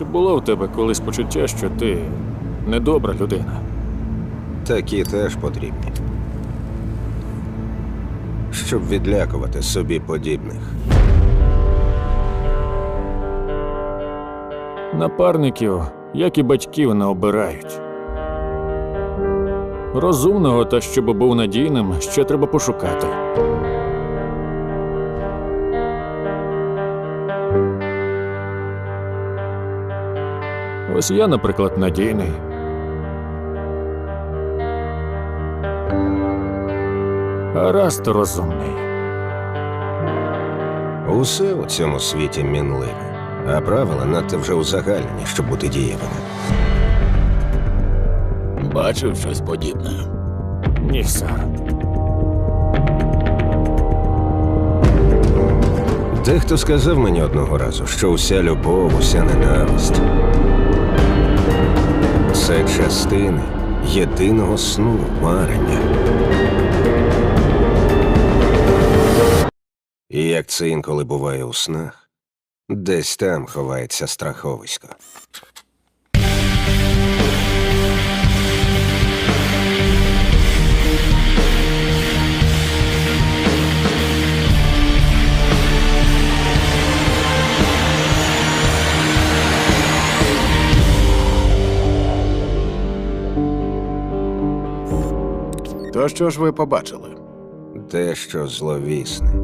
Чи було в тебе колись почуття, що ти недобра людина? Такі теж потрібні. Щоб відлякувати собі подібних. Напарників, як і батьків, не обирають. Розумного та щоб був надійним, ще треба пошукати. Ось я, наприклад, надійний. Гаразд розумний. Усе у цьому світі мінливе, а правила надто вже узагальнені, щоб бути дієвими. Бачив щось подібне. Ні, сер. Дехто сказав мені одного разу, що уся любов, уся ненависть частини єдиного сну марення. І як це інколи буває у снах, десь там ховається страховисько. То що ж ви побачили? Дещо зловісне.